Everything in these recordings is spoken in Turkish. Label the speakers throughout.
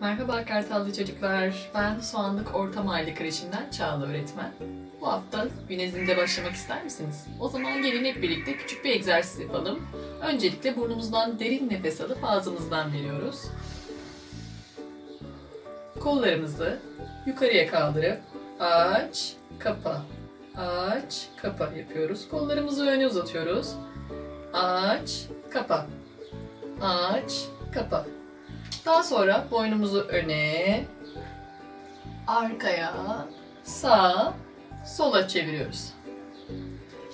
Speaker 1: Merhaba Kartallı çocuklar. Ben Soğanlık Orta Mahalle Kreşi'nden Çağla öğretmen. Bu hafta günezdinde başlamak ister misiniz? O zaman gelin hep birlikte küçük bir egzersiz yapalım. Öncelikle burnumuzdan derin nefes alıp ağzımızdan veriyoruz. Kollarımızı yukarıya kaldırıp aç, kapa, aç, kapa yapıyoruz. Kollarımızı öne uzatıyoruz. Aç, kapa, aç, kapa. Daha sonra boynumuzu öne, arkaya, sağa, sola çeviriyoruz.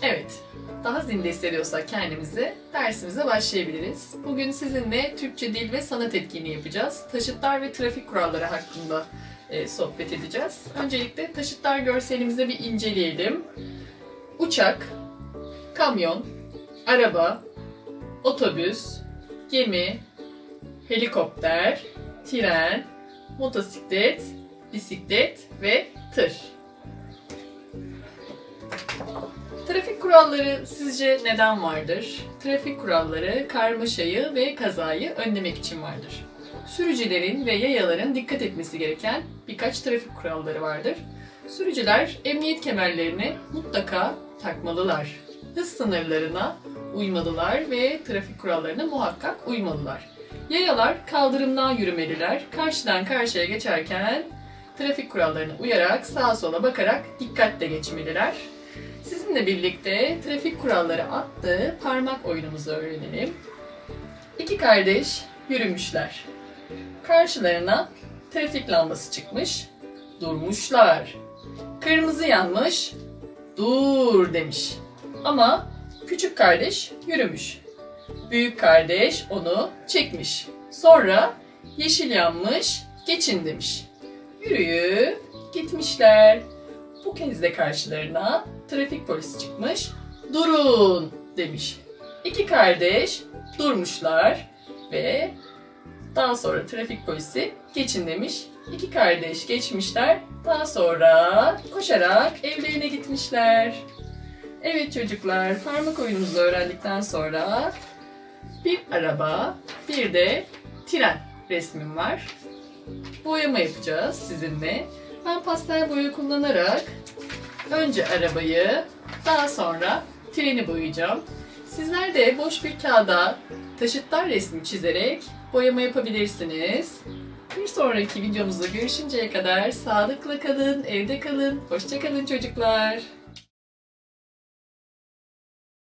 Speaker 1: Evet, daha zinde hissediyorsak kendimizi dersimize başlayabiliriz. Bugün sizinle Türkçe dil ve sanat etkinliği yapacağız. Taşıtlar ve trafik kuralları hakkında e, sohbet edeceğiz. Öncelikle taşıtlar görselimizi bir inceleyelim. Uçak, kamyon, araba, otobüs, gemi, helikopter, tren, motosiklet, bisiklet ve tır. Trafik kuralları sizce neden vardır? Trafik kuralları karmaşayı ve kazayı önlemek için vardır. Sürücülerin ve yayaların dikkat etmesi gereken birkaç trafik kuralları vardır. Sürücüler emniyet kemerlerini mutlaka takmalılar. Hız sınırlarına uymalılar ve trafik kurallarına muhakkak uymalılar. Yayalar kaldırımdan yürümeliler. Karşıdan karşıya geçerken trafik kurallarına uyarak sağa sola bakarak dikkatle geçmeliler. Sizinle birlikte trafik kuralları adlı parmak oyunumuzu öğrenelim. İki kardeş yürümüşler. Karşılarına trafik lambası çıkmış. Durmuşlar. Kırmızı yanmış. Dur demiş. Ama küçük kardeş yürümüş. Büyük kardeş onu çekmiş. Sonra yeşil yanmış, geçin demiş. Yürüyüp gitmişler. Bu kez de karşılarına trafik polisi çıkmış. Durun demiş. İki kardeş durmuşlar ve daha sonra trafik polisi geçin demiş. İki kardeş geçmişler. Daha sonra koşarak evlerine gitmişler. Evet çocuklar, parmak oyunumuzu öğrendikten sonra bir araba, bir de tren resmim var. Boyama yapacağız sizinle. Ben pastel boya kullanarak önce arabayı, daha sonra treni boyayacağım. Sizler de boş bir kağıda taşıtlar resmi çizerek boyama yapabilirsiniz. Bir sonraki videomuzda görüşünceye kadar sağlıkla kalın, evde kalın. Hoşça kalın çocuklar.